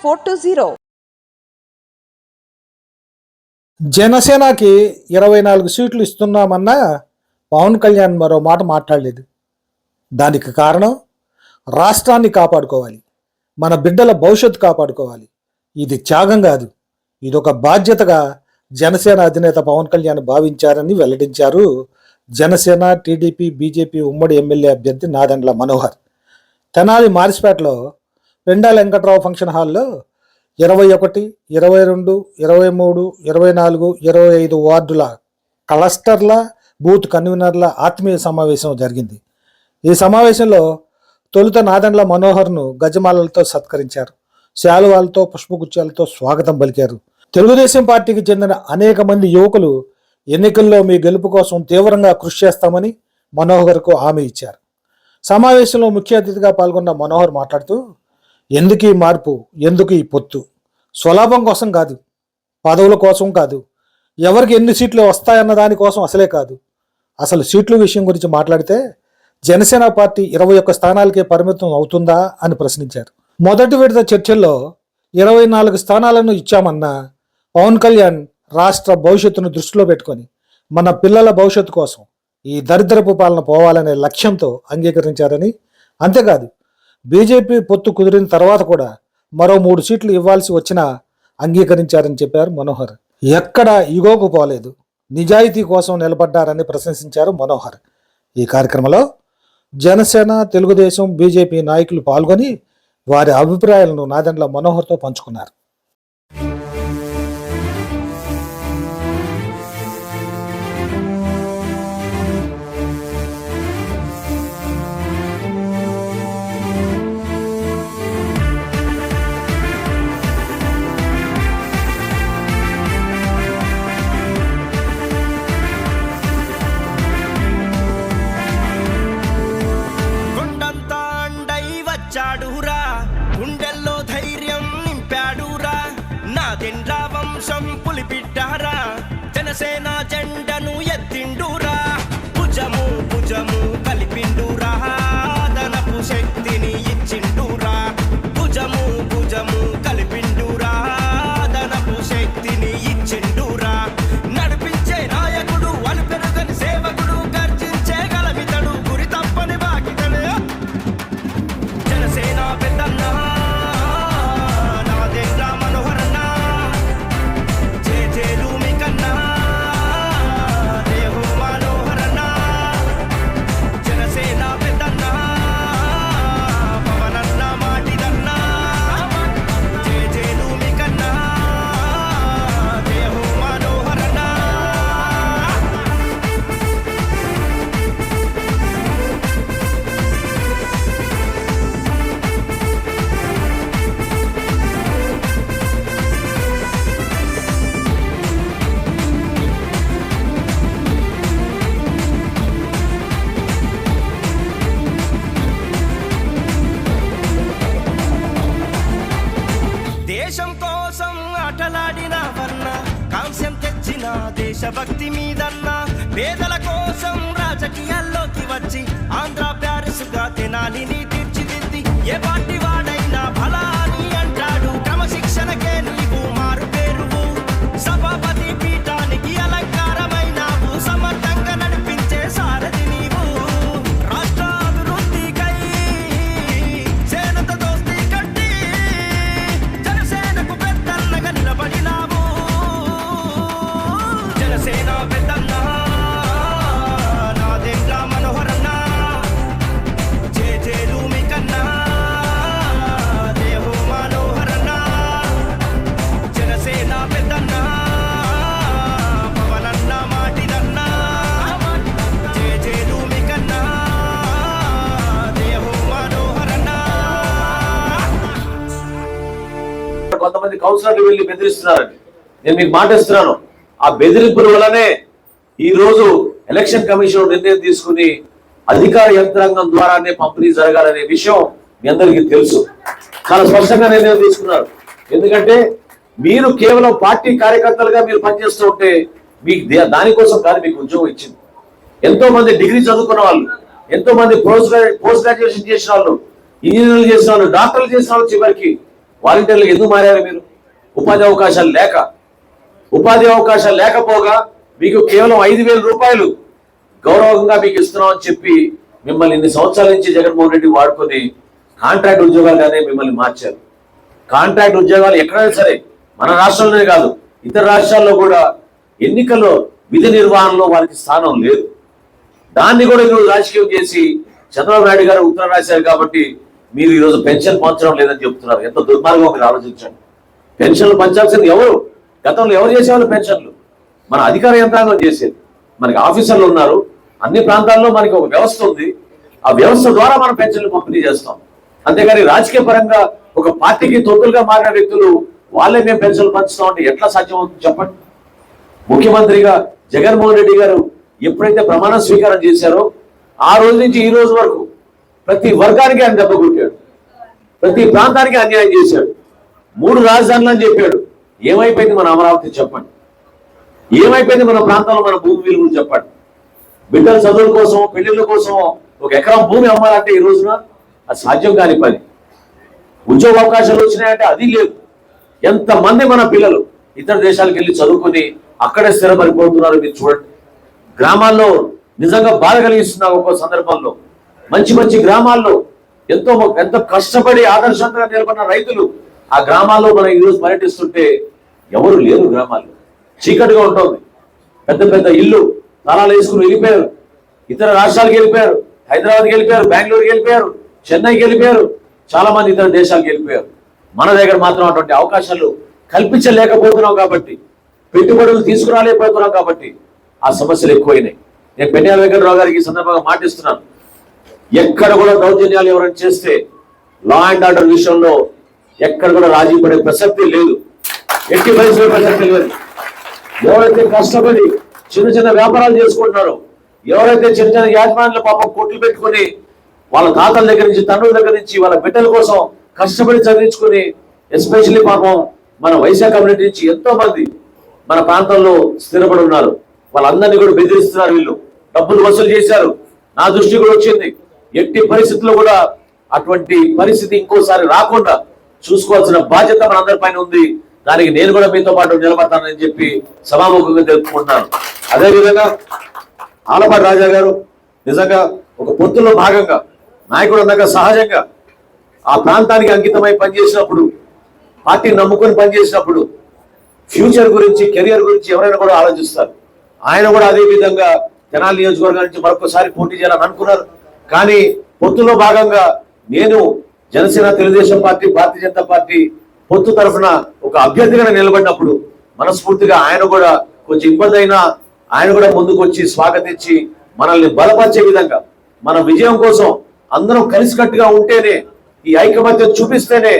four two zero. జనసేనకి ఇరవై నాలుగు సీట్లు ఇస్తున్నామన్నా పవన్ కళ్యాణ్ మరో మాట మాట్లాడలేదు. దానికి కారణం రాష్ట్రాన్ని కాపాడుకోవాలి. మన బిడ్డల భవిష్యత్తు కాపాడుకోవాలి. ఇది త్యాగం కాదు. ఇది ఒక బాధ్యతగా జనసేన అధినేత పవన్ కళ్యాణ్ భావించారని వెల్లడించారు జనసేన టీడీపీ బీజేపీ ఉమ్మడి ఎమ్మెల్యే అభ్యర్థి నాదెండ్ల మనోహర్. తెనాలి మారిస్పేటలో రెండా వెంకట్రావు ఫంక్షన్ హాల్లో ఇరవై ఒకటి ఇరవై రెండు ఇరవై మూడు ఇరవై నాలుగు ఇరవై ఐదు వార్డుల క్లస్టర్ల బూత్ కన్వీనర్ల ఆత్మీయ సమావేశం జరిగింది. ఈ సమావేశంలో తొలుత నాదండ్ల మనోహర్ను గజమాలలతో సత్కరించారు. శాలువాలతో పుష్పగుచ్చాలతో స్వాగతం పలికారు. తెలుగుదేశం పార్టీకి చెందిన అనేక మంది యువకులు ఎన్నికల్లో మీ గెలుపు కోసం తీవ్రంగా కృషి చేస్తామని మనోహర్కు హామీ ఇచ్చారు. సమావేశంలో ముఖ్య అతిథిగా పాల్గొన్న మనోహర్ మాట్లాడుతూ ఎందుకు ఈ మార్పు? ఎందుకు ఈ పొత్తు? స్వలాభం కోసం కాదు పదవుల కోసం కాదు ఎవరికి ఎన్ని సీట్లు వస్తాయన్న దానికోసం అసలే కాదు. అసలు సీట్ల విషయం గురించి మాట్లాడితే జనసేన పార్టీ ఇరవై ఒక్క స్థానాలకే పరిమితం అవుతుందా అని ప్రశ్నించారు. మొదటి విడత చర్చల్లో ఇరవై నాలుగు స్థానాలను ఇచ్చామన్న పవన్ కళ్యాణ్ రాష్ట్ర భవిష్యత్తును దృష్టిలో పెట్టుకొని మన పిల్లల భవిష్యత్తు కోసం ఈ దరిద్రపు పాలన పోవాలనే లక్ష్యంతో అంగీకరించారని అంతేకాదు బీజేపీ పొత్తు కుదిరిన తర్వాత కూడా మరో మూడు సీట్లు ఇవ్వాల్సి వచ్చినా అంగీకరించారని చెప్పారు మనోహర్. ఎక్కడ ఇగోకు పోలేదు. నిజాయితీ కోసం నిలబడ్డారని ప్రశంసించారు మనోహర్. ఈ కార్యక్రమంలో జనసేన తెలుగుదేశం బీజేపీ నాయకులు పాల్గొని వారి అభిప్రాయాలను నాదెండ్ల మనోహర్తో పంచుకున్నారు. ఆటలాడిన కాంస్యం తెచ్చిన దేశభక్తి మీదన్న. పేదల కోసం రాజకీయాల్లోకి వచ్చి ఆంధ్ర ప్యారిస్ పారడైస్గా తెనాలిని తీర్చిదిద్ది. ఏ పార్టీ కౌన్సిలర్లు వెళ్ళి బెదిరిస్తున్నారండి. నేను మీకు మాట ఇస్తున్నాను. ఆ బెదిరింపుల వల్లనే ఈ రోజు ఎలక్షన్ కమిషన్ నిర్ణయం తీసుకుని అధికార యంత్రాంగం ద్వారానే పంపిణీ జరగాలనే విషయం మీ అందరికీ తెలుసు. చాలా స్పష్టంగా నిర్ణయం తీసుకున్నారు. ఎందుకంటే మీరు కేవలం పార్టీ కార్యకర్తలుగా మీరు పనిచేస్తూ ఉంటే మీకు దే- దానికోసం కాదు మీకు ఉద్యోగం ఇచ్చింది. ఎంతో మంది డిగ్రీ చదువుకున్న వాళ్ళు ఎంతో మంది పోస్ట్ పోస్ట్ గ్రాడ్యుయేషన్ చేసిన వాళ్ళు ఇంజనీర్లు చేసిన వాళ్ళు డాక్టర్లు చేసిన వాళ్ళు చివరికి వాలంటీర్లు ఎందుకు మారారు మీరు? ఉపాధి అవకాశాలు లేక ఉపాధి అవకాశాలు లేకపోగా మీకు కేవలం ఐదు వేల రూపాయలు గౌరవంగా మీకు ఇస్తున్నామని చెప్పి మిమ్మల్ని ఇన్ని సంవత్సరాల నుంచి జగన్మోహన్ రెడ్డి వాడుకొని కాంట్రాక్ట్ ఉద్యోగాలుగానే మిమ్మల్ని మార్చారు. కాంట్రాక్ట్ ఉద్యోగాలు ఎక్కడైనా సరే మన రాష్ట్రంలోనే కాదు ఇతర రాష్ట్రాల్లో కూడా ఎన్నికల్లో విధి నిర్వహణలో వారికి స్థానం లేదు. దాన్ని కూడా ఈరోజు రాజకీయం చేసి చంద్రబాబు నాయుడు గారు ఉత్తరం రాశారు కాబట్టి మీరు ఈరోజు పెన్షన్ పంచడం లేదని చెప్తున్నారు. ఎంత దుర్మార్గం మీరు ఆలోచించండి. పెన్షన్లు పంచాల్సింది ఎవరు? గతంలో ఎవరు చేసేవాళ్ళు పెన్షన్లు? మన అధికార యంత్రాంగం చేసేది. మనకి ఆఫీసర్లు ఉన్నారు. అన్ని ప్రాంతాల్లో మనకి ఒక వ్యవస్థ ఉంది. ఆ వ్యవస్థ ద్వారా మనం పెన్షన్లు పంపిణీ చేస్తాం. అంతేగాని రాజకీయ పరంగా ఒక పార్టీకి తొత్తులుగా మారిన వ్యక్తులు వాళ్ళే మేము పెన్షన్లు పంచుతాం అంటే ఎట్లా సాధ్యం అవుతుంది చెప్పండి? ముఖ్యమంత్రిగా జగన్మోహన్ రెడ్డి గారు ఎప్పుడైతే ప్రమాణ స్వీకారం చేశారో ఆ రోజు నుంచి ఈ రోజు వరకు ప్రతి వర్గానికి ఆయన దెబ్బ కొట్టాడు. ప్రతి ప్రాంతానికి అన్యాయం చేశాడు. మూడు రాజధానులు అని చెప్పాడు. ఏమైపోయింది మన అమరావతి చెప్పండి. ఏమైపోయింది మన ప్రాంతంలో మన భూమి విలువలు చెప్పండి. బిడ్డల చదువుల కోసం పెళ్ళిళ్ళ కోసం ఒక ఎకరం భూమి అమ్మాలంటే ఈ రోజున అది సాధ్యం కాని పని. ఉద్యోగ అవకాశాలు వచ్చినాయంటే అది లేదు. ఎంతమంది మన పిల్లలు ఇతర దేశాలకు వెళ్ళి చదువుకొని అక్కడే స్థిరపడిపోతున్నారు మీరు చూడండి. గ్రామాల్లో నిజంగా బాధ కలిగిస్తున్నారు ఒక్కో సందర్భంలో మంచి మంచి గ్రామాల్లో ఎంతో ఎంతో కష్టపడి ఆదర్శంగా నిలబడిన రైతులు ఆ గ్రామాల్లో మనం ఈరోజు పర్యటిస్తుంటే ఎవరు లేరు గ్రామాల్లో. చీకటిగా ఉంటుంది. పెద్ద పెద్ద ఇల్లు తాళాలు వేసుకుని వెళ్ళిపోయారు. ఇతర రాష్ట్రాలకు వెళ్ళిపోయారు. హైదరాబాద్కి వెళ్ళిపోయారు బెంగళూరుకి వెళ్ళిపోయారు చెన్నైకి వెళ్ళిపోయారు. చాలా మంది ఇతర దేశాలకు వెళ్ళిపోయారు. మన దగ్గర మాత్రం అటువంటి అవకాశాలు కల్పించలేకపోతున్నాం కాబట్టి పెట్టుబడులు తీసుకురాలేకపోతున్నాం కాబట్టి ఆ సమస్యలు ఎక్కువైనాయి. నేను పెన్యాల వెంకటరావు గారికి ఈ సందర్భంగా మాటిస్తున్నాను. ఎక్కడ కూడా దౌర్జన్యాలు ఎవరైనా చేస్తే లా అండ్ ఆర్డర్ విషయంలో ఎక్కడ కూడా రాజీ పడే ప్రసక్తి లేదు. ఎట్టి వయసులో ప్రసక్తి లేదు. ఎవరైతే కష్టపడి చిన్న చిన్న వ్యాపారాలు చేసుకుంటున్నారో ఎవరైతే చిన్న చిన్న యాజమాన్యుల పాపం కొట్లు పెట్టుకొని వాళ్ళ తాతల దగ్గర నుంచి తండ్రుల దగ్గర నుంచి వాళ్ళ బిడ్డల కోసం కష్టపడి చదివించుకుని ఎస్పెషల్లీ పాపం మన వైశాఖ కమ్యూనిటీ నుంచి ఎంతో మంది మన ప్రాంతంలో స్థిరపడి ఉన్నారు. వాళ్ళందరినీ కూడా బెదిరిస్తున్నారు వీళ్ళు. డబ్బులు వసూలు చేశారు. నా దృష్టి కూడా వచ్చింది. ఎట్టి పరిస్థితుల్లో కూడా అటువంటి పరిస్థితి ఇంకోసారి రాకుండా చూసుకోవాల్సిన బాధ్యత మనందరి పైన ఉంది. దానికి నేను కూడా మీతో పాటు నిలబడతానని చెప్పి సభాముఖంగా తెలుపుకుంటున్నాను. అదేవిధంగా ఆలపాటి రాజా గారు నిజంగా ఒక పొత్తులో భాగంగా నాయకుడు అన్నాక సహజంగా ఆ ప్రాంతానికి అంకితమై పనిచేసినప్పుడు పార్టీని నమ్ముకొని పనిచేసినప్పుడు ఫ్యూచర్ గురించి కెరియర్ గురించి ఎవరైనా కూడా ఆలోచిస్తారు. ఆయన కూడా అదే విధంగా తెనాలి నియోజకవర్గం నుంచి మరొకసారి పోటీ చేయాలని అనుకున్నారు. కానీ పొత్తులో భాగంగా నేను జనసేన తెలుగుదేశం పార్టీ భారతీయ జనతా పార్టీ పొత్తు తరఫున ఒక అభ్యర్థిగా నిలబడినప్పుడు మనస్ఫూర్తిగా ఆయన కూడా కొంచెం ఇబ్బంది అయినా ఆయన కూడా ముందుకు వచ్చి స్వాగతించి మనల్ని బలపరిచే విధంగా మన విజయం కోసం అందరం కలిసికట్టుగా ఉంటేనే ఈ ఐకమత్యం చూపిస్తేనే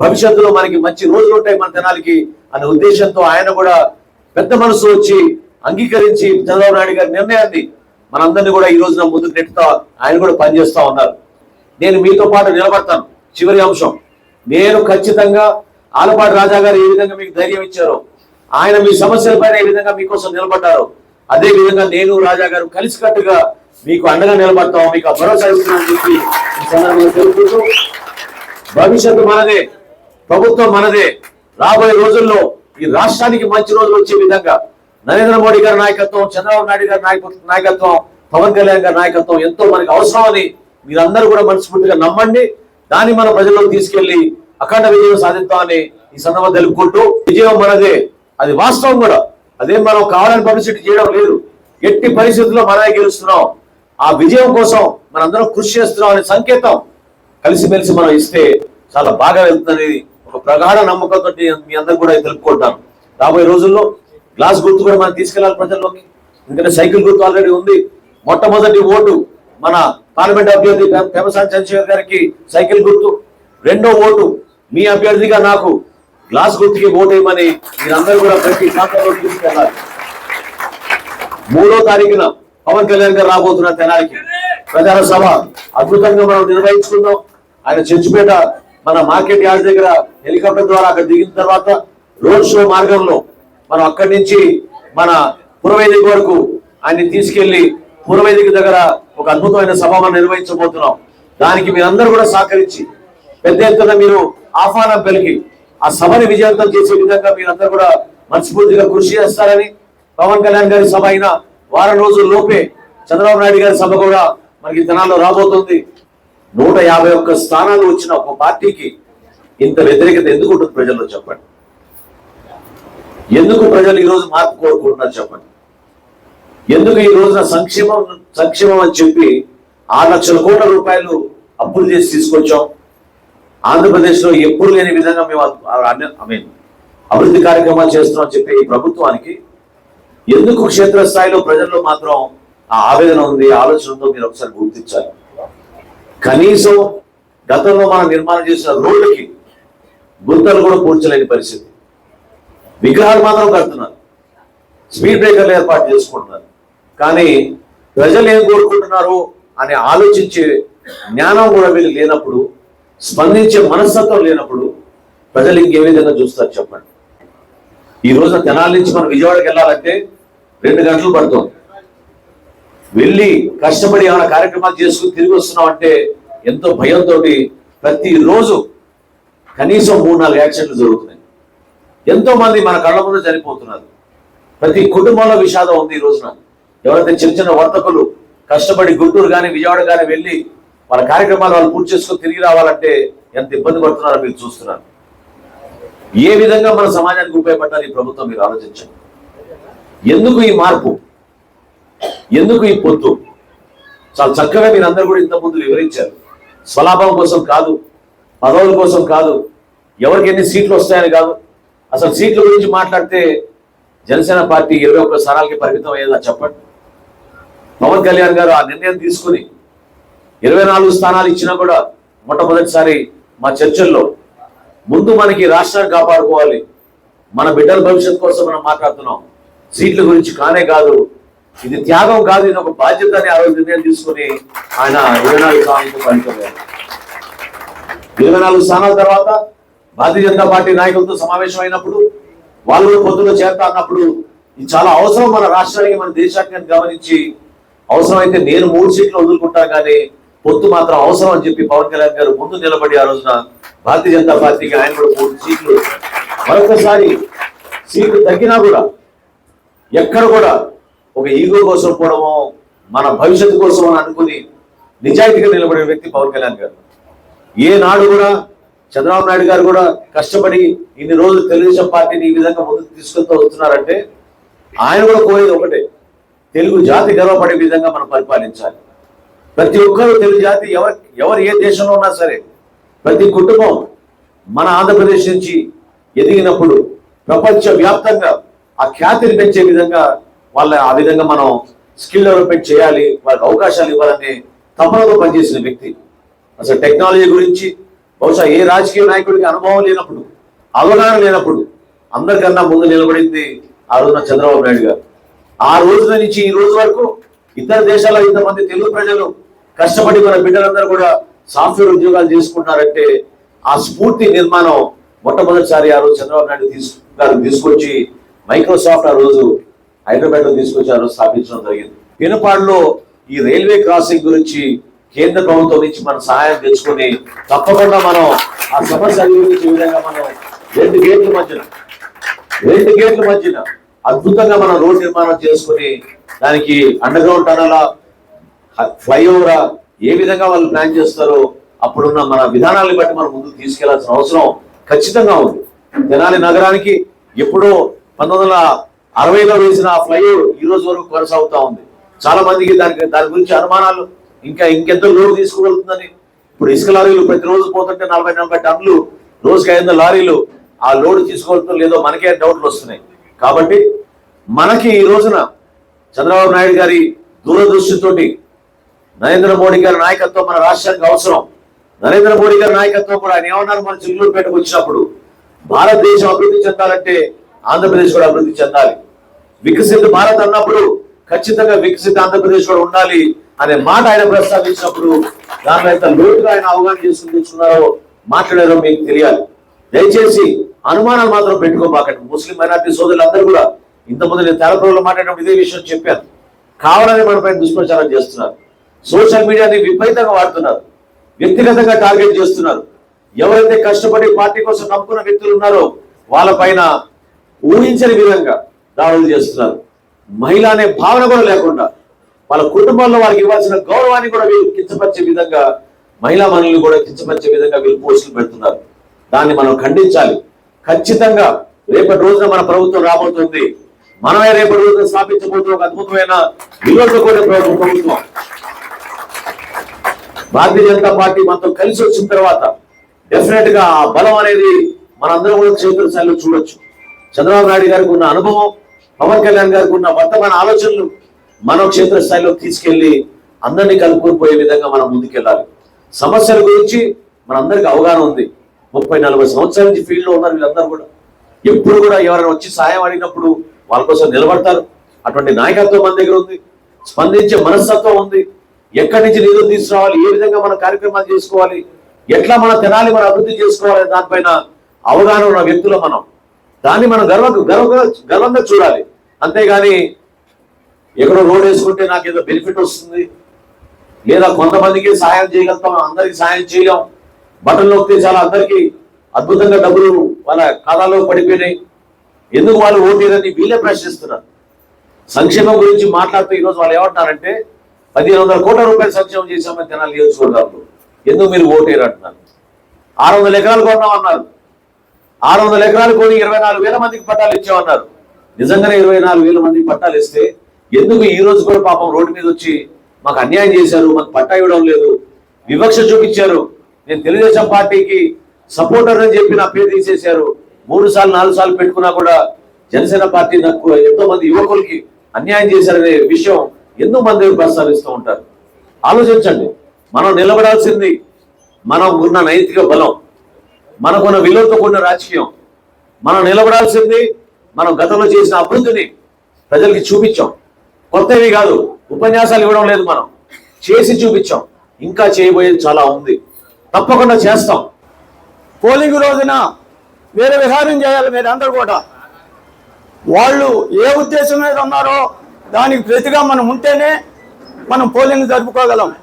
భవిష్యత్తులో మనకి మంచి రోజులు ఉంటాయి మన తెనాలికి అనే ఉద్దేశంతో ఆయన కూడా పెద్ద మనసు వచ్చి అంగీకరించి చంద్రబాబు నాయుడు గారి నిర్ణయాన్ని మనందరినీ కూడా ఈ రోజున ముందుకు నెట్టుతా ఆయన కూడా పనిచేస్తా ఉన్నారు. నేను మీతో పాటు నిలబడతాను. చివరి అంశం. నేను ఖచ్చితంగా ఆలపాటి రాజా గారు ఏ విధంగా మీకు ధైర్యం ఇచ్చారో ఆయన మీ సమస్యలపైన ఏ విధంగా మీకోసం నిలబడ్డారో అదే విధంగా నేను రాజా గారు కలిసికట్టుగా మీకు అండగా నిలబడతాం మీకు ఆ భరోసా ఇస్తున్నామని చెప్పి సందర్భంగా భవిష్యత్తు మనదే ప్రభుత్వం మనదే. రాబోయే రోజుల్లో ఈ రాష్ట్రానికి మంచి రోజులు వచ్చే విధంగా నరేంద్ర మోడీ గారి నాయకత్వం చంద్రబాబు నాయుడు గారి నాయకత్వం నాయకత్వం పవన్ కళ్యాణ్ గారి నాయకత్వం ఎంతో మనకి అవసరమని మీరందరూ కూడా మనస్ఫూర్తిగా నమ్మండి. దాన్ని మన ప్రజల్లోకి తీసుకెళ్ళి అఖండ విజయం సాధిద్దామని ఈ సందర్భంగా తెలుపుకుంటూ విజయం మనదే. అది వాస్తవం కూడా. అదే మనం కావాలని పబ్లిసిటీ చేయడం లేదు. ఎట్టి పరిస్థితుల్లో మనమే గెలుస్తున్నాం. ఆ విజయం కోసం మనందరం కృషి చేస్తున్నాం అనే సంకేతం కలిసిమెలిసి మనం ఇస్తే చాలా బాగా వెళ్తుందనేది ఒక ప్రగాఢ నమ్మకంతో మీ అందరూ కూడా తెలుపుకుంటాను రాబోయే రోజుల్లో గ్లాస్ గుర్తు కూడా మనం తీసుకెళ్ళాలి ప్రజల్లోకి. ఎందుకంటే సైకిల్ గుర్తు ఆల్రెడీ ఉంది. మొట్టమొదటి ఓటు మన పార్లమెంట్ అభ్యర్థి పెమసాని చంద్రశేఖర్ గారికి సైకిల్ గుర్తు. రెండో ఓటు మీ అభ్యర్థిగా నాకు గ్లాస్ గుర్తుకి ఓటు వేయమని మీరందరూ కూడా ప్రతి ప్రాంతంలో తీసుకెళ్ళాలి మూడో తారీఖున పవన్ కళ్యాణ్ గారు రాబోతున్న తెనాలికి ప్రచార సభ అద్భుతంగా మనం నిర్వహించుకుందాం. ఆయన చర్చిపేట మన మార్కెట్ యార్డ్ దగ్గర హెలికాప్టర్ ద్వారా అక్కడ దిగిన తర్వాత రోడ్ షో మార్గంలో మనం అక్కడి నుంచి మన పురవేదిక వరకు ఆయన్ని తీసుకెళ్ళి పూర్వవేదిక దగ్గర ఒక అద్భుతమైన సభ మనం నిర్వహించబోతున్నాం. దానికి మీరందరూ కూడా సహకరించి పెద్ద ఎత్తున మీరు ఆహ్వానం పెరిగి ఆ సభని విజయవంతం చేసే విధంగా మీరందరూ కూడా మనస్ఫూర్తిగా కృషి చేస్తారని పవన్ కళ్యాణ్ గారి సభ అయిన వారం రోజుల లోపే చంద్రబాబు నాయుడు గారి సభ కూడా మనకి తెనాల్లో రాబోతుంది. నూట యాభై ఒక్క స్థానాలు వచ్చిన ఒక పార్టీకి ఇంత వ్యతిరేకత ఎందుకు ఉంటుంది ప్రజల్లో చెప్పండి? ఎందుకు ప్రజలు ఈరోజు మార్పు కోరుకుంటున్నారు చెప్పండి? ఎందుకు ఈ రోజున సంక్షేమం సంక్షేమం అని చెప్పి ఆరు లక్షల కోట్ల రూపాయలు అప్పులు చేసి తీసుకొచ్చాం. ఆంధ్రప్రదేశ్లో ఎప్పుడు లేని విధంగా మేము ఐ మీన్ అభివృద్ధి కార్యక్రమాలు చేస్తున్నాం చెప్పి ఈ ప్రభుత్వానికి ఎందుకు క్షేత్రస్థాయిలో ప్రజల్లో మాత్రం ఆ ఆవేదన ఉంది ఆలోచనతో మీరు ఒకసారి గుర్తించాలి. కనీసం గతంలో మనం నిర్మాణం చేసిన రోడ్డుకి గుంతలు కూడా పూడ్చలేని పరిస్థితి. విగ్రహాలు మాత్రం కడుతున్నారు. స్పీడ్ బ్రేకర్లు ఏర్పాటు చేసుకుంటున్నారు. కానీ ప్రజలు ఏం కోరుకుంటున్నారు అని ఆలోచించే జ్ఞానం కూడా వీళ్ళు లేనప్పుడు స్పందించే మనస్తత్వం లేనప్పుడు ప్రజలు ఇంకే విధంగా చూస్తారు చెప్పండి. ఈ రోజున తెనాల నుంచి మనం విజయవాడకి వెళ్ళాలంటే రెండు గంటలు పడుతుంది. వెళ్ళి కష్టపడి ఏమైనా కార్యక్రమాలు చేసుకుని తిరిగి వస్తున్నాం అంటే ఎంతో భయంతో ప్రతి రోజు కనీసం మూడు నాలుగు యాక్సిడెంట్లు జరుగుతున్నాయి. ఎంతో మంది మన కళ్ళ ముందు చనిపోతున్నారు. ప్రతి కుటుంబంలో విషాదం ఉంది ఈ రోజున. ఎవరైతే చిన్న చిన్న వర్తకులు కష్టపడి గుంటూరు కానీ విజయవాడ కానీ వెళ్ళి వాళ్ళ కార్యక్రమాలు వాళ్ళు పూర్తి చేసుకుని తిరిగి రావాలంటే ఎంత ఇబ్బంది పడుతున్నారో మీరు చూస్తున్నారు. ఏ విధంగా మన సమాజానికి ఉపయోగపడ్డారు ఈ ప్రభుత్వం మీరు ఆలోచించండి. ఎందుకు ఈ మార్పు? ఎందుకు ఈ పొత్తు? చాలా చక్కగా మీరు అందరూ కూడా ఇంతకుముందు వివరించారు. స్వలాభం కోసం కాదు పదవుల కోసం కాదు ఎవరికి ఎన్ని సీట్లు వస్తాయని కాదు. అసలు సీట్ల గురించి మాట్లాడితే జనసేన పార్టీ ఇరవై ఒక్క స్థానాలకి పరిమితం అయ్యేదా చెప్పండి. పవన్ కళ్యాణ్ గారు ఆ నిర్ణయం తీసుకుని ఇరవై నాలుగు స్థానాలు ఇచ్చినా కూడా మొట్టమొదటిసారి మా చర్చల్లో ముందు మనకి రాష్ట్రాన్ని కాపాడుకోవాలి మన బిడ్డల భవిష్యత్ కోసం మనం మాట్లాడుతున్నాం. సీట్ల గురించి కానే కాదు ఇది త్యాగం కాదు ఇది ఒక బాధ్యత అని ఆ రోజు నిర్ణయం తీసుకుని ఆయన ఇరవై నాలుగు స్థానాలకు పరిమితమయ్యారు ఇరవై నాలుగు స్థానాల తర్వాత భారతీయ జనతా పార్టీ నాయకులతో సమావేశం అయినప్పుడు వాళ్ళు కూడా పొద్దులో చేరతా అన్నప్పుడు ఇది చాలా అవసరం మన రాష్ట్రానికి మన దేశానికి గమనించి అవసరమైతే నేను మూడు సీట్లు వదులుకుంటాను కానీ పొత్తు మాత్రం అవసరం అని చెప్పి పవన్ కళ్యాణ్ గారు ముందు నిలబడి ఆ రోజున భారతీయ జనతా పార్టీకి ఆయన కూడా మూడు సీట్లు. మరొకసారి సీట్లు తగ్గినా కూడా ఎక్కడ కూడా ఒక ఈగో కోసం పోవడమో మన భవిష్యత్తు కోసం అని అనుకుని నిజాయితీగా నిలబడే వ్యక్తి పవన్ కళ్యాణ్ గారు. ఏ నాడు కూడా చంద్రబాబు నాయుడు గారు కూడా కష్టపడి ఇన్ని రోజులు తెలుగుదేశం పార్టీని ఈ విధంగా ముందుకు తీసుకెళ్తూ వస్తున్నారంటే ఆయన కూడా కోరేది ఒకటే తెలుగు జాతి గర్వపడే విధంగా మనం పరిపాలించాలి. ప్రతి ఒక్కరూ తెలుగు జాతి ఎవరు ఎవరు ఏ దేశంలో ఉన్నా సరే ప్రతి కుటుంబం మన ఆంధ్రప్రదేశ్ నుంచి ఎదిగినప్పుడు ప్రపంచ వ్యాప్తంగా ఆ ఖ్యాతిని పెంచే విధంగా వాళ్ళ ఆ విధంగా మనం స్కిల్ డెవలప్మెంట్ చేయాలి వాళ్ళకి అవకాశాలు ఇవ్వాలని తపనతో పనిచేసిన వ్యక్తి. అసలు టెక్నాలజీ గురించి బహుశా ఏ రాజకీయ నాయకుడికి అనుభవం లేనప్పుడు అవగాహన లేనప్పుడు అందరికన్నా ముందు నిలబడింది ఆ రోజున చంద్రబాబు నాయుడు గారు. ఆ రోజున నుంచి ఈ రోజు వరకు ఇతర దేశాల్లో ఇంతమంది తెలుగు ప్రజలు కష్టపడి మన బిడ్డలందరూ కూడా సాఫ్ట్వేర్ ఉద్యోగాలు చేసుకుంటున్నారంటే ఆ స్ఫూర్తి నిర్మాణం మొట్టమొదటిసారి ఆ రోజు చంద్రబాబు నాయుడు తీసు గారు తీసుకొచ్చి మైక్రోసాఫ్ట్ ఆ రోజు హైదరాబాద్లో తీసుకొచ్చి ఆ రోజు స్థాపించడం జరిగింది. పినపాడులో ఈ రైల్వే క్రాసింగ్ గురించి కేంద్ర ప్రభుత్వం నుంచి మన సహాయం తెచ్చుకొని తప్పకుండా మనం ఆ సమస్య అభివృద్ధి విధంగా మనం రెండు గేట్ల మధ్యన రెండు గేట్ల మధ్యన అద్భుతంగా మనం రోడ్ నిర్మాణం చేసుకుని దానికి అండర్ గ్రౌండ్ టనలా ఫ్లైఓవర్ ఏ విధంగా వాళ్ళు ప్లాన్ చేస్తారో అప్పుడున్న మన విధానాలను బట్టి మనం ముందుకు తీసుకెళ్ళాల్సిన అవసరం ఖచ్చితంగా ఉంది. తెనాలి నగరానికి ఎప్పుడో పంతొమ్మిది వందల అరవైలో వేసిన ఆ ఫ్లైఓవర్ ఈ రోజు వరకు కొనసాగుతా ఉంది. చాలా మందికి దానికి దాని గురించి అనుమానాలు ఇంకా ఇంకెంత లోడ్ తీసుకువెళ్తుందని ఇప్పుడు ఇసుక లారీలు ప్రతిరోజు పోతుంటే నలభై నలభై టన్నులు రోజుకి ఐదు లారీలు ఆ లోడ్ తీసుకెళ్తుందో లేదో మనకే డౌట్లు వస్తున్నాయి. కాబట్టి మనకి ఈ రోజున చంద్రబాబు నాయుడు గారి దూరదృష్టితోటి నరేంద్ర మోడీ గారి నాయకత్వం మన రాష్ట్రానికి అవసరం. నరేంద్ర మోడీ గారి నాయకత్వం కూడా ఆయన ఏమన్నారు? మన చిల్లూరుపేటకు వచ్చినప్పుడు భారతదేశం అభివృద్ధి చెందాలంటే ఆంధ్రప్రదేశ్ కూడా అభివృద్ధి చెందాలి. వికసిత భారత్ అన్నప్పుడు ఖచ్చితంగా వికసిత ఆంధ్రప్రదేశ్ కూడా ఉండాలి అనే మాట ఆయన ప్రస్తావించినప్పుడు దాని ఎంత లోతుగా ఆయన అవగాహన చేసుకుని తెచ్చుకున్నారో మాట్లాడారో మీకు తెలియాలి. దయచేసి అనుమానాలు మాత్రం పెట్టుకోబాకండి. ముస్లిం మైనార్టీ సోదరులందరూ కూడా ఇంతకుముందు నేను తెలపడంలో మాట్లాడినప్పుడు ఇదే విషయం చెప్పాను. కావాలని మనపై దుష్ప్రచారం చేస్తున్నారు. సోషల్ మీడియాని విపరీతంగా వాడుతున్నారు. వ్యక్తిగతంగా టార్గెట్ చేస్తున్నారు. ఎవరైతే కష్టపడి పార్టీ కోసం నమ్ముకున్న వ్యక్తులు ఉన్నారో వాళ్ళపైన ఊహించని విధంగా దాడులు చేస్తున్నారు. మహిళ అనే భావన కూడా లేకుండా వాళ్ళ కుటుంబాల్లో వారికి ఇవ్వాల్సిన గౌరవాన్ని కూడా వీళ్ళు కించపరిచే విధంగా మహిళా మనుషులు కూడా కించపరిచే విధంగా వీళ్ళు పోస్టులు పెడుతున్నారు. దాన్ని మనం ఖండించాలి. ఖచ్చితంగా రేపటి రోజున మన ప్రభుత్వం రాబోతుంది. మనమే రేపటి రోజున స్థాపించబోతున్న ఒక అద్భుతమైన విలువలతో కూడిన ప్రభుత్వం. భారతీయ జనతా పార్టీ మనతో కలిసి వచ్చిన తర్వాత డెఫినెట్గా ఆ బలం అనేది మనందరం కూడా క్షేత్రస్థాయిలో చూడొచ్చు. చంద్రబాబు నాయుడు గారికి ఉన్న అనుభవం పవన్ కళ్యాణ్ గారికి ఉన్న వర్తమాన ఆలోచనలు మనం క్షేత్రస్థాయిలో తీసుకెళ్ళి అందరినీ కలుపుకొని విధంగా మనం ముందుకెళ్ళాలి. సమస్యల గురించి మనందరికి అవగాహన ఉంది. ముప్పై నలభై సంవత్సరాల నుంచి ఫీల్డ్లో ఉన్నారు వీళ్ళందరూ కూడా. ఎప్పుడు కూడా ఎవరైనా వచ్చి సాయం అడిగినప్పుడు వాళ్ళ కోసం నిలబడతారు. అటువంటి నాయకత్వం మన దగ్గర ఉంది. స్పందించే మనస్తత్వం ఉంది. ఎక్కడి నుంచి నిధులు తీసుకురావాలి? ఏ విధంగా మన కార్యక్రమాలు చేసుకోవాలి? ఎట్లా మన తినాలి మనం అభివృద్ధి చేసుకోవాలి దానిపైన అవగాహన ఉన్న వ్యక్తులు మనం. దాన్ని మనం గర్వ గర్వంగా గర్వంగా చూడాలి. అంతేగాని ఎక్కడో రోడ్ వేసుకుంటే నాకు ఏదో బెనిఫిట్ వస్తుంది. లేదా కొంతమందికి సహాయం చేయగలుగుతాం అందరికి సహాయం చేయలేం. బటన్ నొక్కితే చాలా అందరికీ అద్భుతంగా డబ్బులు వాళ్ళ ఖాతాలో పడిపోయినాయి. ఎందుకు వాళ్ళు ఓటీరని వీళ్ళే ప్రశ్నిస్తున్నారు? సంక్షేమం గురించి మాట్లాడుతూ ఈరోజు వాళ్ళు ఏమంటున్నారంటే పదిహేను వందల కోట్ల రూపాయలు సంక్షేమం చేశామని తెనాలి నియోజకవర్గాల్లో. ఎందుకు మీరు ఓటేరు అంటున్నారు? ఆరు వందల ఎకరాలు కొన్నామన్నారు ఆరు వందల ఎకరాలు కొని ఇరవై నాలుగు వేల మందికి పట్టాలు ఇచ్చామన్నారు. నిజంగానే ఇరవై నాలుగు వేల మందికి పట్టాలు ఇస్తే ఎందుకు ఈ రోజు కూడా పాపం రోడ్డు మీద వచ్చి మాకు అన్యాయం చేశారు మాకు పట్టా ఇవ్వడం లేదు వివక్ష చూపించారు. నేను తెలుగుదేశం పార్టీకి సపోర్టర్ అని చెప్పి నా పేరు తీసేశారు. మూడు సార్లు నాలుగు సార్లు పెట్టుకున్నా కూడా జనసేన పార్టీ నాకు ఎంతో మంది యువకులకి అన్యాయం చేశారనే విషయం ఎంతో మంది ప్రస్తావిస్తూ ఉంటారు. ఆలోచించండి. మనం నిలబడాల్సింది మనం ఉన్న నైతిక బలం మనకున్న విలువతో కూడిన రాజకీయం. మనం నిలబడాల్సింది మనం గతంలో చేసిన అభివృద్ధిని ప్రజలకి చూపించాం. కొత్తవి కాదు ఉపన్యాసాలు ఇవ్వడం లేదు మనం. చేసి చూపించాం. ఇంకా చేయబోయేది చాలా ఉంది. తప్పకుండా చేస్తాం. పోలింగ్ రోజున వేరే విహారం చేయాలి మీరు అందరు కూడా. వాళ్ళు ఏ ఉద్దేశం మీద ఉన్నారో దానికి ప్రతిగా మనం ఉంటేనే మనం పోలింగ్ జరుపుకోగలం.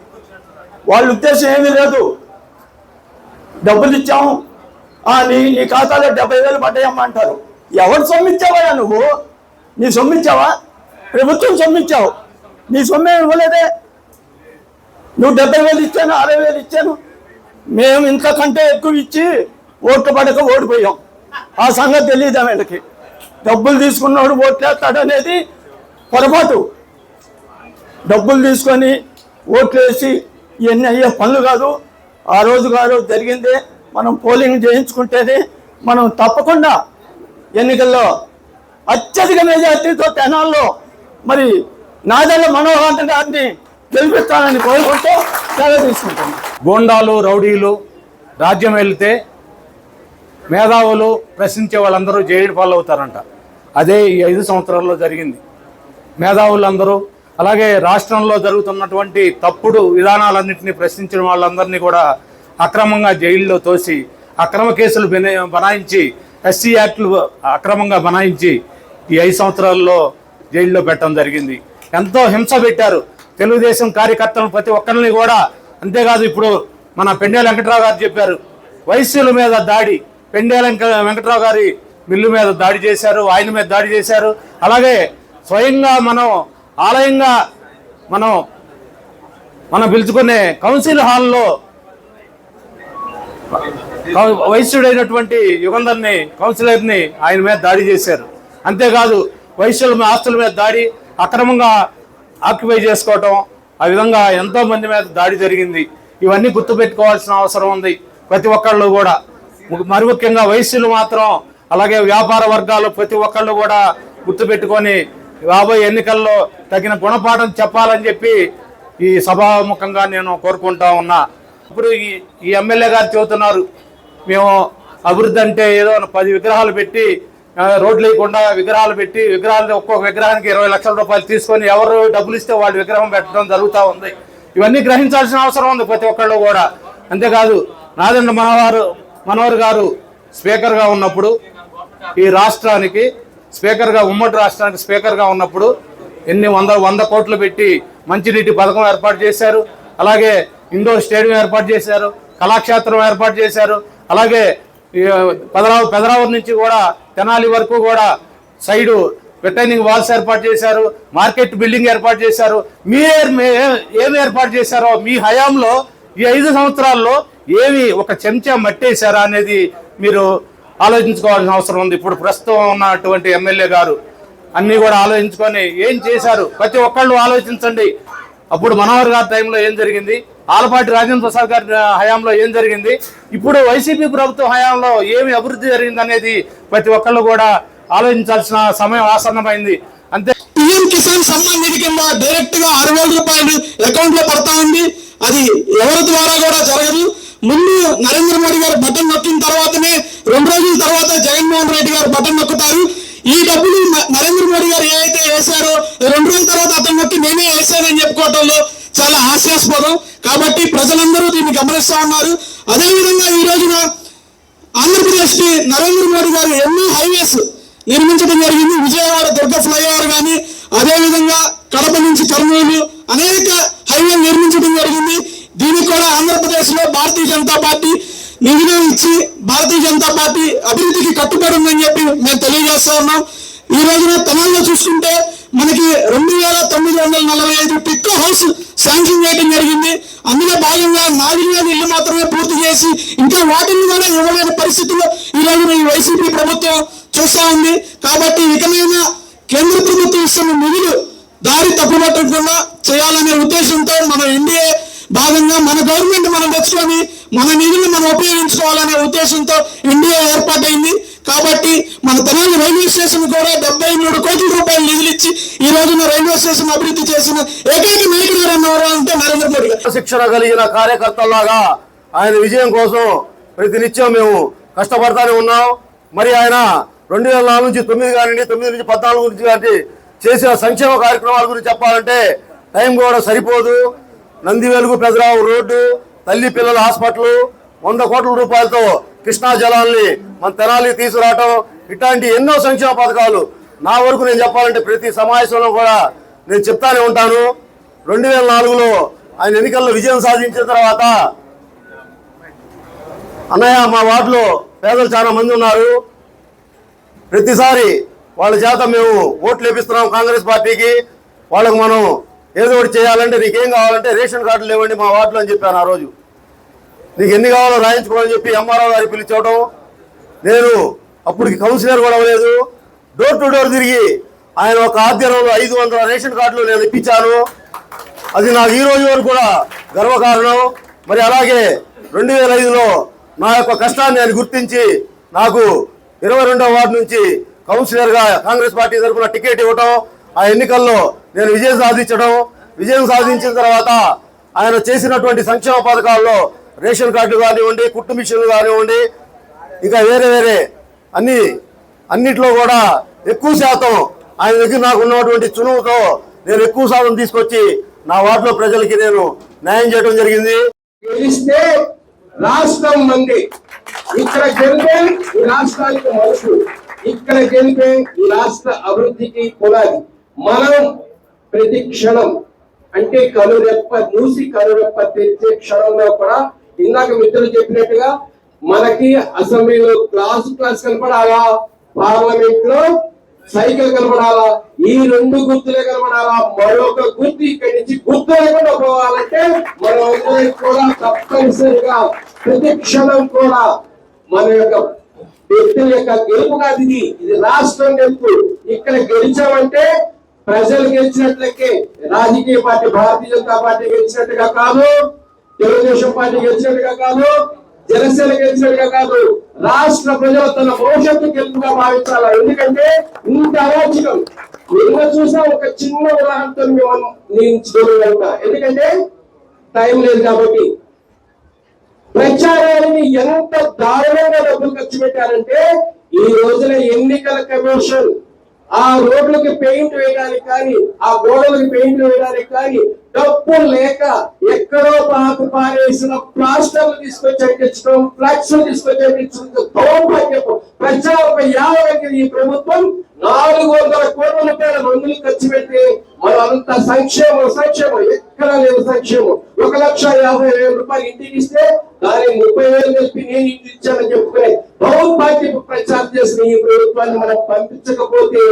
వాళ్ళ ఉద్దేశం ఏమీ లేదు. డబ్బులు ఇచ్చాము. నీ నీ ఖాతాలో డెబ్బై వేలు పడ్డాయమ్మా అంటారు. ఎవరు సొమ్మిచ్చావా నువ్వు? నీ సొమ్మిచ్చావా? ప్రభుత్వం సొమ్మిచ్చావు. నీ సొమ్మే ఇవ్వలేదే. నువ్వు డెబ్బై వేలు ఇచ్చాను అరవై వేలు ఇచ్చాను. మేము ఇంతకంటే ఎక్కువ ఇచ్చి ఓట్లు పడక ఓడిపోయాం. ఆ సంగతి తెలియదు వీళ్ళకి? డబ్బులు తీసుకున్నవాడు ఓట్లేస్తాడు అనేది పొరపాటు. డబ్బులు తీసుకొని ఓట్లేసి ఇవన్నీ అయ్యే పనులు కాదు. ఆ రోజు కాదు జరిగింది మనం పోలింగ్ చేయించుకుంటేనే మనం తప్పకుండా ఎన్నికల్లో అత్యధిక మెజార్టీతో తెనాల్లో మరి నాదల్ల మనోహర్ గారిని గెలిపిస్తానని కోరుకుంటూ సెలవు తీసుకుంటాను గోండాలు రౌడీలు రాజ్యం వెళ్తే మేధావులు ప్రశ్నించే వాళ్ళందరూ జైలు పాలవుతారంట అదే ఈ ఐదు సంవత్సరాల్లో జరిగింది. మేధావులందరూ అలాగే రాష్ట్రంలో జరుగుతున్నటువంటి తప్పుడు విధానాలన్నింటినీ ప్రశ్నించిన వాళ్ళందరినీ కూడా అక్రమంగా జైల్లో తోసి అక్రమ కేసులు బనాయించి ఎస్సీ యాక్ట్లు అక్రమంగా బనాయించి ఈ ఐదు సంవత్సరాల్లో జైల్లో పెట్టడం జరిగింది. ఎంతో హింస పెట్టారు. తెలుగుదేశం కార్యకర్తలను ప్రతి ఒక్కరిని కూడా అంతేకాదు ఇప్పుడు మన పెండే వెంకట్రావు గారు చెప్పారు వైశ్యుల మీద దాడి పెండేల వెంక- వెంకట్రావు గారి మిల్లు మీద దాడి చేశారు ఆయన మీద దాడి చేశారు. అలాగే స్వయంగా మనం ఆలయంగా మనం మనం పిలుచుకునే కౌన్సిల్ హాల్లో కౌ- వైశ్యుడైనటువంటి యుగంధర్ని కౌన్సిలర్ని ఆయన మీద దాడి చేశారు. అంతేకాదు వైశ్యుల మీద ఆస్తుల మీద దాడి అక్రమంగా ఆక్యుపై చేసుకోవటం ఆ విధంగా ఎంతో మంది మీద దాడి జరిగింది. ఇవన్నీ గుర్తుపెట్టుకోవాల్సిన అవసరం ఉంది. ప్రతి ఒక్కళ్ళు కూడా మరి ముఖ్యంగా వైశ్యులు మాత్రం అలాగే వ్యాపార వర్గాలు ప్రతి ఒక్కళ్ళు కూడా గుర్తుపెట్టుకొని రాబోయే ఎన్నికల్లో తగిన గుణపాఠం చెప్పాలని చెప్పి ఈ సభాముఖంగా నేను కోరుకుంటా ఉన్నా. ఇప్పుడు ఈ ఈ ఎమ్మెల్యే గారు చెబుతున్నారు మేము అభివృద్ధి అంటే ఏదో పది విగ్రహాలు పెట్టి రోడ్లు లేకుండా విగ్రహాలు పెట్టి విగ్రహాలు ఒక్కొక్క విగ్రహానికి ఇరవై లక్షల రూపాయలు తీసుకొని ఎవరు డబ్బులు ఇస్తే వాళ్ళు విగ్రహం పెట్టడం జరుగుతూ ఉంది. ఇవన్నీ గ్రహించాల్సిన అవసరం ఉంది ప్రతి ఒక్కళ్ళు కూడా. అంతేకాదు నాదండ మనవారు మనోహర్ గారు స్పీకర్గా ఉన్నప్పుడు ఈ రాష్ట్రానికి స్పీకర్గా ఉమ్మడి రాష్ట్రానికి స్పీకర్గా ఉన్నప్పుడు ఎన్ని వంద వంద కోట్లు పెట్టి మంచినీటి పథకం ఏర్పాటు చేశారు. అలాగే ఇండోర్ స్టేడియం ఏర్పాటు చేశారు. కళాక్షేత్రం ఏర్పాటు చేశారు. అలాగే పెదరావు పెదరావు నుంచి కూడా తెనాలి వరకు కూడా సైడు రిటైనింగ్ వాల్స్ ఏర్పాటు చేశారు. మార్కెట్ బిల్డింగ్ ఏర్పాటు చేశారు. మీ ఏమి ఏర్పాటు చేశారో మీ హయాంలో ఈ ఐదు సంవత్సరాల్లో ఏమి ఒక చెంచా మట్టేశారా అనేది మీరు ఆలోచించుకోవాల్సిన అవసరం ఉంది. ఇప్పుడు ప్రస్తుతం ఉన్నటువంటి ఎమ్మెల్యే గారు అన్నీ కూడా ఆలోచించుకొని ఏం చేశారు? ప్రతి ఒక్కళ్ళు ఆలోచించండి. అప్పుడు మనోహర్ గారి టైంలో ఏం జరిగింది? ఆలపాటి రాజేంద్ర ప్రసాద్ గారి హయాంలో ఏం జరిగింది? ఇప్పుడు వైసీపీ ప్రభుత్వం హయాంలో ఏమి అభివృద్ధి జరిగింది అనేది ప్రతి ఒక్కళ్ళు కూడా ఆలోచించాల్సిన సమయం ఆసన్నమైంది. అంతే పిఎం కిసాన్ సమ్మాన్ నిధి కింద డైరెక్ట్గా ఆరు వేల రూపాయలు అకౌంట్లో పడతా ఉంది. అది ఎవరి ద్వారా కూడా జరగదు. ముందు నరేంద్ర మోడీ గారు బటన్ నొక్కిన తర్వాతనే రెండు రోజుల తర్వాత జగన్మోహన్ రెడ్డి గారు బటన్ నొక్కుతారు. ఈ డబ్బులు నరేంద్ర మోడీ గారు ఏవైతే వేశారో రెండు రోజుల తర్వాత అతను నొక్కి నేనే వేశానని చెప్పుకోవటంలో చాలా హాస్యాస్పదం. కాబట్టి ప్రజలందరూ దీన్ని గమనిస్తా ఉన్నారు. అదేవిధంగా ఈ రోజున ఆంధ్రప్రదేశ్కి నరేంద్ర మోడీ గారు ఎన్నో హైవేస్ నిర్మించడం జరిగింది. విజయవాడ దుర్గ ఫ్లైఓవర్ కానీ అదేవిధంగా కడప నుంచి కర్నూలు అనేక హైవేలు నిర్మించడం జరిగింది. దీనికి కూడా ఆంధ్రప్రదేశ్లో భారతీయ జనతా పార్టీ నిధులు ఇచ్చి భారతీయ జనతా పార్టీ అభివృద్ధికి కట్టుబడి ఉందని చెప్పి మేము తెలియజేస్తా ఉన్నాం. ఈ రోజున తెలంగాణ చూసుకుంటే మనకి రెండు వేల తొమ్మిది వందల నలభై ఐదు టిక్కో హౌస్ శాంక్షన్ చేయడం జరిగింది. అందులో భాగంగా నాలుగు వేల ఇల్లు మాత్రమే పూర్తి చేసి ఇంకా వాటిని కూడా ఇవ్వలేని పరిస్థితుల్లో ఈ రోజున ఈ వైసీపీ ప్రభుత్వం చూస్తా ఉంది. కాబట్టి ఇకనైనా కేంద్ర ప్రభుత్వం ఇస్తున్న నిధులు దారి తప్పుపట్టకుండా చేయాలనే ఉద్దేశంతో మన ఎన్డీఏ భాగంగా మన గవర్నమెంట్ మనం తెచ్చుకొని మన నిధులు మనం ఉపయోగించుకోవాలనే ఉద్దేశంతో ఇండియా ఏర్పాటైంది. కాబట్టి మన తెలంగాణ రైల్వే స్టేషన్ కూడా డెబ్బై మూడు కోట్ల రూపాయలు నిధులు ఇచ్చి ఈ రోజున రైల్వే స్టేషన్ అభివృద్ధి చేసిన ఏకైక నాయకుడు ఎవరు అంటే నరేంద్ర మోడీ శిక్షణ కలిగిన కార్యకర్తల్లాగా ఆయన విజయం కోసం ప్రతినిత్యం మేము కష్టపడతానే ఉన్నాం. మరి ఆయన రెండు వేల నాలుగు నుంచి తొమ్మిది కానివ్వండి తొమ్మిది నుంచి పద్నాలుగు నుంచి కానీ చేసిన సంక్షేమ కార్యక్రమాల గురించి చెప్పాలంటే టైం కూడా సరిపోదు. నందివేలుగు పెదరావు రోడ్డు తల్లి పిల్లల హాస్పిటల్ వంద కోట్ల రూపాయలతో కృష్ణా జలాల్ని మన తెనాలి తీసుకురావటం ఇట్లాంటి ఎన్నో సంక్షేమ పథకాలు నా వరకు నేను చెప్పాలంటే ప్రతి సమావేశంలో కూడా నేను చెప్తానే ఉంటాను. రెండు వేల నాలుగులో ఆయన ఎన్నికల్లో విజయం సాధించిన తర్వాత అన్నయ్య మా వార్డులో పేదలు చాలా మంది ఉన్నారు. ప్రతిసారి వాళ్ళ చేత మేము ఓట్లు వేపిస్తున్నాం కాంగ్రెస్ పార్టీకి. వాళ్ళకు మనం ఏదో ఒకటి చేయాలంటే నీకేం కావాలంటే రేషన్ కార్డులు లేవండి మా వార్డులో అని చెప్పాను ఆ రోజు. నీకు ఎన్ని కావాలో రాయించుకోవాలని చెప్పి ఎంఆర్ఓ గారికి పిలిచోవడం నేను అప్పటికి కౌన్సిలర్ కూడా అవ్వలేదు. డోర్ టు డోర్ తిరిగి ఆయన ఒక ఆధ్వర్యంలో ఐదు వందల రేషన్ కార్డులు నేను ఇప్పించాను. అది నాకు ఈ రోజు వరకు కూడా గర్వకారణం. మరి అలాగే రెండు వేల ఐదులో నా యొక్క కష్టాన్ని ఆయన గుర్తించి నాకు ఇరవై రెండవ వార్డు నుంచి కౌన్సిలర్గా కాంగ్రెస్ పార్టీ తరఫున టికెట్ ఇవ్వటం ఆ ఎన్నికల్లో నేను విజయం సాధించడం విజయం సాధించిన తర్వాత ఆయన చేసినటువంటి సంక్షేమ పథకాల్లో రేషన్ కార్డు కానివ్వండి కుట్టు మిషన్లు కానివ్వండి ఇంకా వేరే వేరే అన్ని అన్నిట్లో కూడా ఎక్కువ శాతం ఆయన దగ్గర నాకు ఉన్నటువంటి చునువుతో నేను ఎక్కువ శాతం తీసుకొచ్చి నా వార్డులో ప్రజలకి నేను న్యాయం చేయడం జరిగింది. గెలిస్తే రాష్ట్రం మంది. ఇక్కడ గెలిపే ఈ రాష్ట్రానికి మనుషులు. ఇక్కడ గెలిపే ఈ రాష్ట్ర అభివృద్ధికి పునాది మనం ప్రతి క్షణం అంటే కనురెప్ప మూసి కనురెప్ప తెచ్చే క్షణంలో కూడా ఇందాక మిత్రులు చెప్పినట్టుగా మనకి అసెంబ్లీలో క్లాస్ క్లాస్ కనపడాలా? పార్లమెంట్లో సైకిల్ కనపడాలా? ఈ రెండు గుర్తులే కనపడాలా? మరొక గుర్తు ఇక్కడి నుంచి గుర్తు లేకుండా పోవాలంటే మన కూడా తప్పనిసరిగా ప్రతి క్షణం కూడా మన యొక్క వ్యక్తుల యొక్క గెలుపు కాదు ఇది ఇది రాష్ట్రం గెలుపు. ఇక్కడ గెలిచామంటే ప్రజలు గెలిచినట్లకే రాజకీయ పార్టీ భారతీయ జనతా పార్టీ గెలిచినట్టుగా కాదు తెలుగుదేశం పార్టీ గెలిచినట్టుగా కాదు జనసేన గెలిచినట్టుగా కాదు రాష్ట్ర ప్రజలు తన భవిష్యత్తు గెలుపుగా భావించాలి? ఎందుకంటే ఇంత అరాచకం. నిన్న చూసినా ఒక చిన్న ఉదాహరణతో మేము నేను ఎందుకంటే టైం లేదు కాబట్టి. ప్రచారాన్ని ఎంత దారుణంగా డబ్బులు ఖర్చు పెట్టారంటే ఈ రోజున ఎన్నికల కమిషన్ ఆ రోడ్లకి పెయింట్ వేయడానికి కానీ ఆ గోడలకు పెయింట్ వేయడానికి కానీ డబ్బు లేక ఎక్కడో పాత పారేసిన ప్లాస్టర్లు తీసుకొచ్చి అంటించడం ఫ్లక్స్ తీసుకొచ్చి అంటించడం దౌర్భాగ్యపు ప్రచారంపై యావరికి ఈ ప్రభుత్వం నాలుగు వందల కోట్ల రూపాయల మందులు ఖర్చు పెట్టి మనం అంత సంక్షేమం సంక్షేమం ఎక్కడ లేదు సంక్షేమం. ఒక లక్ష యాభై వేల రూపాయలు ఇంటికి ఇస్తే కానీ ముప్పై వేలు చెప్పి నేను ఇచ్చానని చెప్పుకునే దౌర్భాగ్యపు ప్రచారం చేసిన ఈ ప్రభుత్వాన్ని మనం పంపించకపోతే